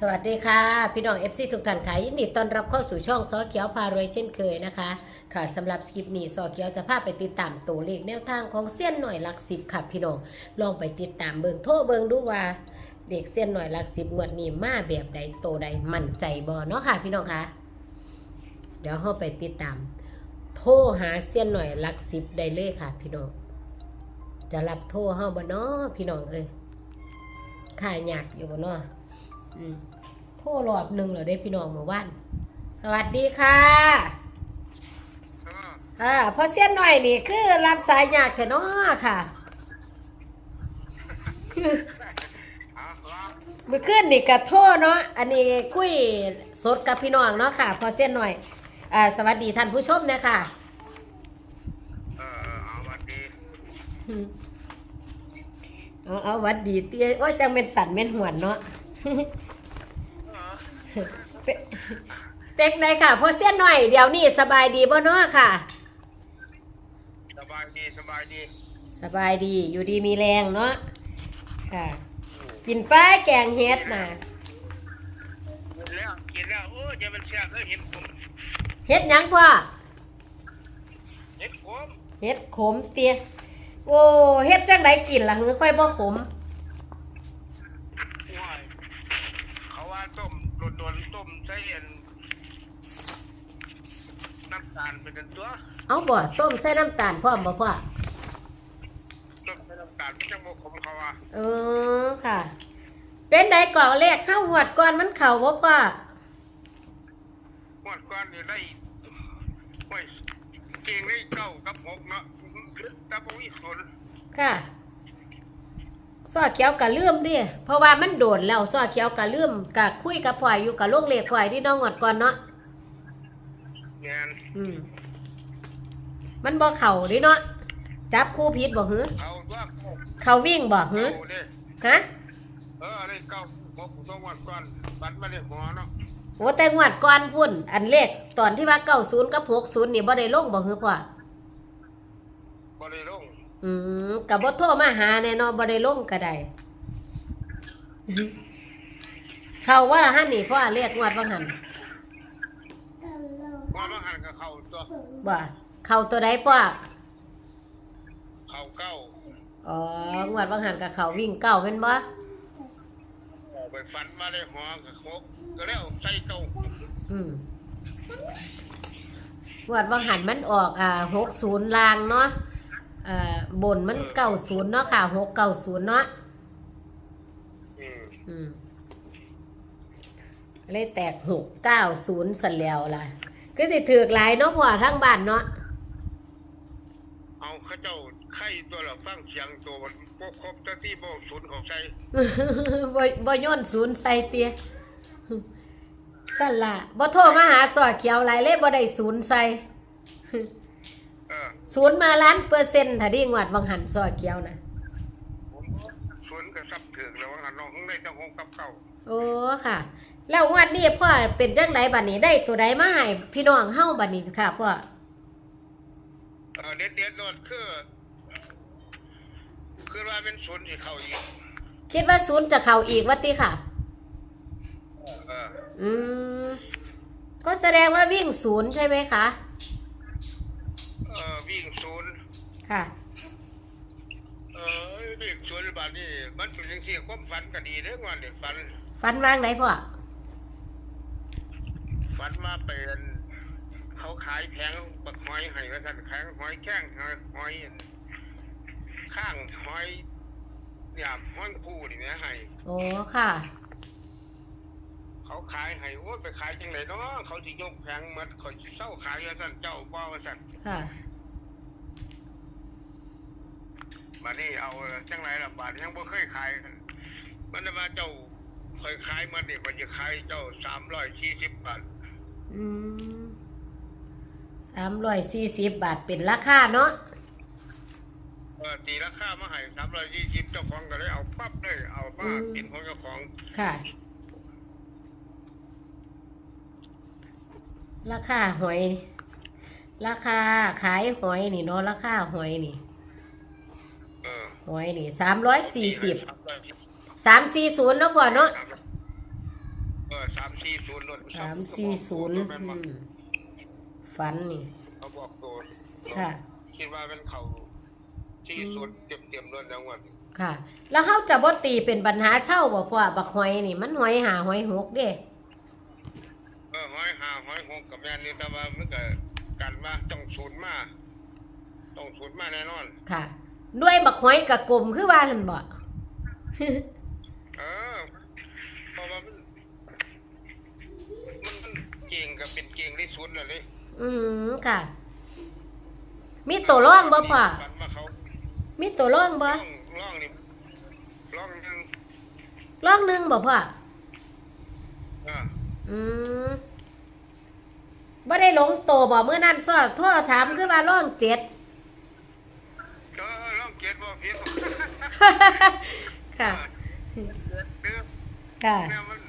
สวัสดีค่ะ พี่น้อง FC ทุกท่านค่ะยินดีต้อนรับเข้าสู่ช่องซอเขียวพารวยเช่นเคยนะคะ ค่ะสำหรับสคริปนี้ซอเขียวจะพาไปติดตามตัวเลขแนวทางของเส้นหน่อยหลักสิบค่ะพี่น้องลองไปติดตามเบิงโทรเบิงดูว่าเด็กเส้นหน่อยหลักสิบงวดนี้มาแบบใดโตใดมั่นใจบ่เนาะค่ะ พี่น้องคะเดี๋ยวเราไปติดตาม โทรหาเส้นหน่อยหลักสิบได้เลยค่ะ พี่น้องจะรับโทรเฮาบ่เนาะพี่น้องเอ้ยขายยากอยู่บ่เนาะอืม โทรรอบหนึ่งเหรอได้พี่น้องเมื่อวานสวัสดีค่ะอ่าพอเสี้ยนหน่อยนี่คือรับสายยากแต่น้อค่ะเอาละเมื่อคืนนี่กับโทษเนาะอันนี้คุยสดกับพี่น้องเนาะค่ะ พอเสี้ยนหน่อยอ่าสวัสดีท่านผู้ชมเนะค่ะเออเออเอาวันดีเอาเอาหวัดดีเตี้ยโอ้ยจังเป็นสันเป็นหวนเนาะ เออเปเป็กไหนค่ะพอเสี้ยนหน่อยเดี๋ยวนี้สบายดีบ่เนาะค่ะ สบายดีสบายดี สบายดีอยู่ดีมีแรงเนาะค่ะ กินป้าแกงเฮ็ดน่ะกินแล้วกินแล้วโอ้ยจะเป็นแซ่บเลยเห็ดผมเฮ็ดหยังพ่อเห็ดผมเฮ็ดขมเตี้ยโอ้เฮ็ดจังไดกินล่ะหือค่อยบ่ขม ว้ายเขาว่าต้ม โดนๆต้มใส่เย็นน้ำตาลเป็นตัวเอาบ่ต้มใส่น้ำตาลพร้อมบ่พ่อต้มใส่น้ำตาลมันจะโมขมเขาว่าเออค่ะ เป็นไดก่อนแรกเข้าหวดก่อนมันเข้าบ่พ่อหมดก้อนนี่ได้โอ้ยเก่งได้เก้ากับหกเนาะแต่พวกนี้สนค่ะ ซอเขียวก็ลืมดิเพราะว่ามันโดนแล้วซอเขียวก็ลืมก็คุยกับพ่อยอยู่กับลงเลขพ่อยที่น้องหวดก่อนเนาะแงนอืมมันบ่เข้าดิเนาะจับคู่ผิดบ่หือเขาว่าเขาเขาวิ่งบ่หือเด้ฮะเออได้เก้าหกสองวันก่อนปัดมาได้หัวเนาะโอ้แต่งวดก่อนพุ่น อันเลขตอนที่ว่าเก้าศูนย์กับหกศูนย์นี่บ่ได้ลงบ่ฮือพ่อบ่ได้ลง อืมกับบ่โทรมาหาแน่เนอนบ่ได้ลงก็ได้ เขาว่าหันนี่พ่อเรียกงวดว่าหันพอมาหันกับเขาตัวบ่เขาตัวใดพ่อเขาเก้าอ๋องวดว่าหันกับเขาวิ่งเก้าแม่นบ่ออกไปฟันมาได้หัวกับหกก็แล้วใส่เก้าอืมงวดว่าหันมันออกอ่าหกศูนย์ลางเนาะ เอ่อบนมันเก้าศูนย์เนาะค่ะหกเก้าศูนย์เนาะอืมอืมเลยแตกหกเก้าศูนย์สันแล้วล่ะก็สิถือกหลายเนาะพ่อทั้งบ้านเนาะเอาเขาเจ้าไข่ตัวละฟังเสียงตัวมันพวกครบเจ้าที่บ่ศูนย์ของใจบ่บ่โย่นศูนย์ใส่เตียสั่นล่ะบ่โทรมาหาสอเขียวหลายเลยบ่ได้ศูนย์ใส่เออ ศูนย์มาล้านเปอร์เซ็นต์ถ้าดีงวดวังหันสอเขียวนะศูนย์ก็ซับถึงแล้วว่าน้องข้างในเจ้าหงกับเก้าโอ้ค่ะ แล้วงวดนี้พ่อเป็นจังไดบัดนี้ได้ตัวใดมาให้พี่น้องเฮาบัดนี้ค่ะพ่อเออเด็ดเด็ดๆโนดคือคือว่าเป็นศูนย์ที่เข้าอีก คิดว่าศูนย์จะเข้าอีกว่าติค่ะเอออืมก็แสดงว่าวิ่งศูนย์ใช่ไหมคะ ค่ะ เออวิ่งศูนย์บาดนี้มันเป็นจังซี่ความฝันก็ดีเด้อวันนี้ฝันฟันวางไหนพ่อ ฝันมาเป็นเขาขายแผงบักหอยให้ว่าท่านขายหอยแข้งหอยหอยข้างหอยเนี่ยหอยผู้นี่แหม่ให้โอ้ค่ะ เขาขายให้โอ้ยไปขายจังไหนเนาะเขาสิยกแผงหมัดเขาสิเศร้าขายว่าท่านเจ้าบ่ว่าท่านค่ะ มานี่เอาจังไรล่ะบาทยังบ่เคยขาย มันจะมาเจ้าเคยขายมันนี่มันจะขายเจ้า340บาทอืมสามร้อยสี่สิบบาทเป็นราคาเนาะเออตีราคามาให้320เจ้าของก็เลยเอาปั๊บเลยเอามากินของเจ้าของค่ะ ราคาหอย ราคาขายหอยนี่เนาะราคาหอยนี่เออ หอยนี่สามร้อยสี่สิบ340สามสี่ศูนย์เนาะพ่อเนาะเสี่ศูนย์รถสามสี่ศูนย์อืมฝันนี่เขาบอกตัวค่ะ คิดว่าเป็นเขาที่ศูนย์เต็มเต็มๆรถแล้วงวดค่ะ แล้วเฮาจะบ่ตีเป็นปัญหาเช่าบ่พ่อบักหอยนี่มันหอยหาหอยหกเด้เออห้อยหาห้อยหกกับแม่นี่แต่ว่ามันก็กันว่าต้องศูนย์มาต้องศูนย์มาแน่นอนค่ะ ด้วยบักหอยกับกลมคือว่าหั่นบ่เออเพราะว่ามันมันมันเก่งกับเป็นเก่งที่สุดเลยอืมค่ะ มีตัวร่องบ่พ่อฝันว่าเขามีตัวร่องบ่ล่องล่องนี่ล่องหนึงร่องหนึงบ่พ่อเอออืมบ่ได้หลงโตบ่เมื่อนั้นซ้อโทรถามคือว่าร่องเจ็ดเออล่อง เกียรติบ่ผิดค่ะ เด้อค่ะ เนี่ยมัน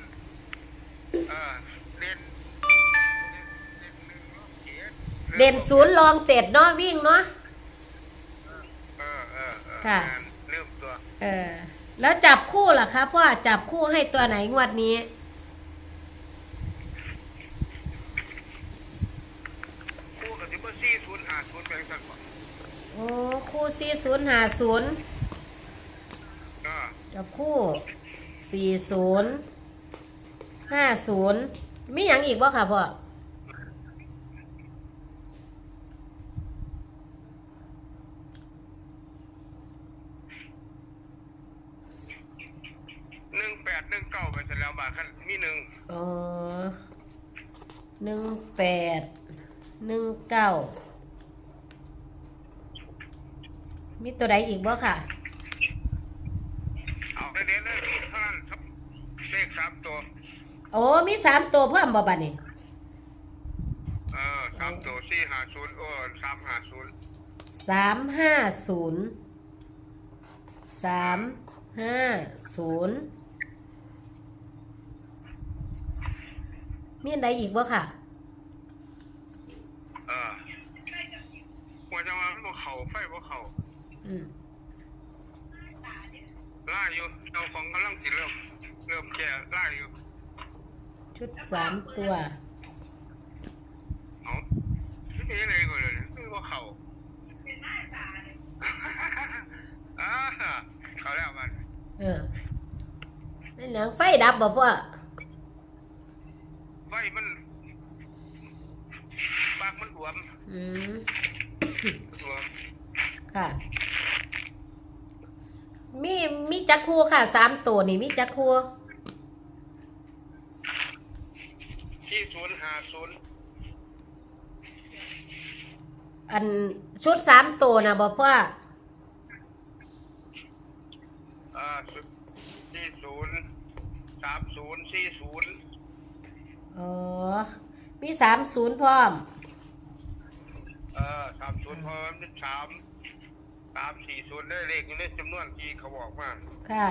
เออเด่นเด่นหนึ่งล่องเกียรติเด่นศูนย์รองเจ็ดเนาะวิ่งเนาะ เออเออเออค่ะ งานเริ่มตัวเออ แล้วจับคู่ล่ะคะพ่อจับคู่ให้ตัวไหนงวดนี้ คู่กับที่เบอร์ซี่ศูนย์หาศูนย์แปลงสักบ่ โอ้คู่สี่ศูนย์ห้าศูนย์เออจับคู่สี่ศูนย์ห้าศูนย์มีอย่างอีกบ่ค่ะพ่อหนึ่งแปดหนึ่งเก้าไปเสร็จแล้วบาทคันมีหนึ่งเออหนึ่งแปดหนึ่งเก้า มีตัวใดอีกบ่ค่ะ เอาไปเด่นเลยเท่านั้นครับเลขสามตัว โอ้มีสามตัวเพิ่มบ่บัดนี้เออสามตัวสี่หาศูนย์โอ้สามหาศูนย์สามห้าศูนย์สามห้าศูนย์มีอันใดอีกบ่ค่ะ เออหัวจะมาพวกเขาไฟพวกเขา อืมล่าอยู่เจ้าของกำลังสิเริ่ม เริ่มแก่ล่าอยู่ชุดสามตัว เอาไม่มีอะไรก่อนเลยคือพวกเขาอ่าเขาแล้วมันเออนั่นหนังไฟดับบ่พ่อไฟมันปากมันหลวมอืมหลวมค่ะ มีมีจักคูค่ะสามตัวนี่มีจักคูที่ศูนย์หาศูนย์อันชุดสามตัวนะบ่พ่ออ่าศูนย์ที่ศูนย์สามศูนย์สี่ศูนย์อ๋อมีสามศูนย์พร้อม เออสามศูนย์พอมันสาม สามสี่ศูนย์ได้เลขอยู่ในจำนวนที่เขาบอกมาค่ะ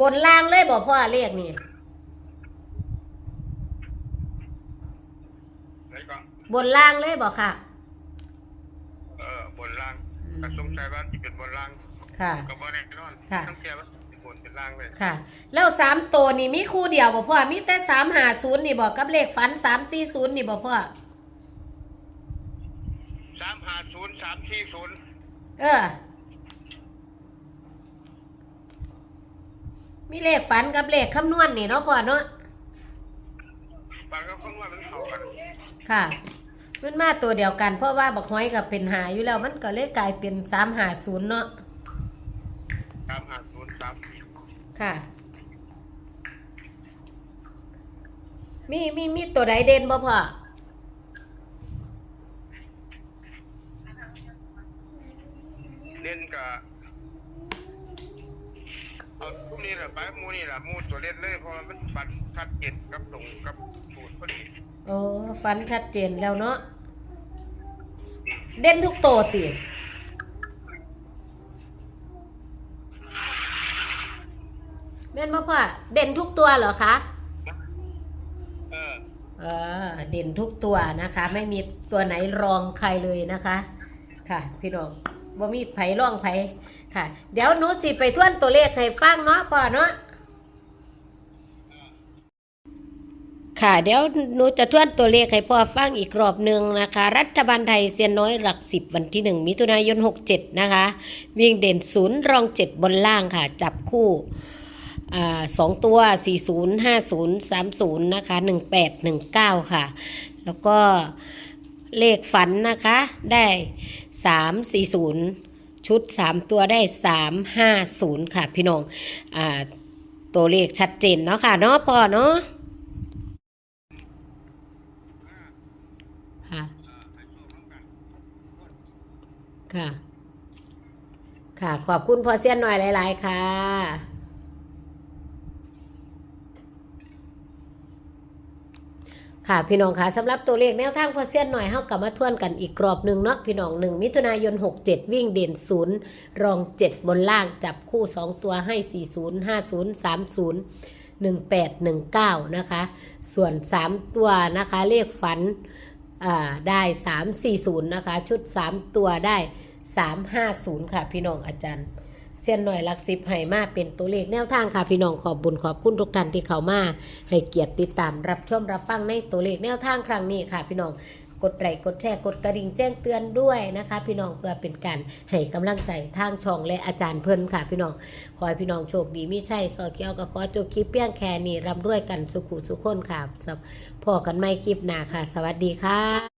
บนล่างเลยบ่พ่อเลขนี่ แล้วก็บนล่างเลยบ่ค่ะ เออบนล่างอืมกระสงสัยว่าที่เป็นบนล่างค่ะ ก็บ่แน่นอนค่ะ ทั้งเทียว่าเป็นบนเป็นล่างเลยค่ะ แล้วสามตัวนี่มีคู่เดียวบ่พ่อมีแต่สามหาศูนย์นี่บ่กับเลขฝันสามสี่ศูนย์นี่บ่พ่อสาม ห้าศูนย์สามสี่ศูนย์เออ มีเลขฝันกับเลขคำนวณนี่เนาะพ่อเนาะ บางก็คนว่ามันเข้ากันค่ะ มันมาตัวเดียวกัน เพราะว่าบักห้อยกับเป็นหาอยู่แล้ว มันก็เลยกลายเป็นสามหาศูนย์เนาะ สามห้าศูนย์สามสี่ค่ะ มีมีมีตัวใดเด่นบ่พ่อ เล่นกับเอาพวกนี้แหละไปหมูนี่แหละหมูตัวเล่นเลยเพราะว่ามันฟันชัดเจนกับตรงกับสูตรพอดีโอ้ฟันชัดเจนแล้วเนาะเด่นทุกตัวติแม่นบ่พ่อเด่นทุกตัวเหรอคะเออเออเด่นทุกตัวนะคะ ไม่มีตัวไหนรองใครเลยนะคะ ค่ะ พี่น้อง ว่มีไผร่องไผค่ะ เดี๋ยวหนูสิไปทวนตัวเลขให้ฟังเนาะพ่อเนาะค่ะเดี๋ยวหนูจะทวนตัวเลขให้พ่อฟังอีกรอบหนึ่งนะคะ รัฐบาลไทยเซียนน้อยหลักสิบวันที่ 1 มิถุนายน 67 นะคะ วิ่งเด่นศูนย์รอง 7 บนล่างค่ะ จับคู่สองตัว 40 50 30 นะคะ 18 19 ค่ะ แล้วก็ เลขฝันนะคะ ได้340ชุด3ตัวได้350ค่ะพี่น้องอ่าตัวเลขชัดเจนเนาะค่ะเนาะพ่อเนาะค่ะ ค่ะ ค่ะ ขอบคุณพอเซียนหน่อยหลาย ๆ ค่ะ ค่ะพี่น้องคะสำหรับตัวเลขแนวทางพอเซียนหน่อยเฮากลับมาทวนกันอีกรอบหนึ่งเนาะพี่น้องหนึ่งมิถุนายน 67 วิ่งเด่นศูนย์รอง 7 บนล่างจับคู่ 2 ตัวให้ 40 50 30 1819 นะคะ ส่วน 3 ตัวนะคะ เลขฝันอ่าได้ 340 นะคะ ชุด 3 ตัวได้ 350 ค่ะพี่น้องอาจารย์ เส้นหน่อยลักสิบให้มาเป็นตัวเลขแนวทางค่ะพี่น้องขอบบุญขอบคุณทุกท่านที่เข้ามาให้เกียรติติดตามรับชมรับฟังในตัวเลขแนวทางครั้งนี้ค่ะพี่น้องกดไลค์กดแชร์กดกระดิ่งแจ้งเตือนด้วยนะคะ พี่น้องเพื่อเป็นการให้กำลังใจทางช่องและอาจารย์เพิ่นค่ะ พี่น้องขอให้พี่น้องโชคดีมิใช่ซอเกียวก็ขอจบคลิปเพียงแค่นี้ร่ำรวยกันสุขุสุขคนค่ะพอกันไม่คลิปหน้าค่ะ สวัสดีค่ะ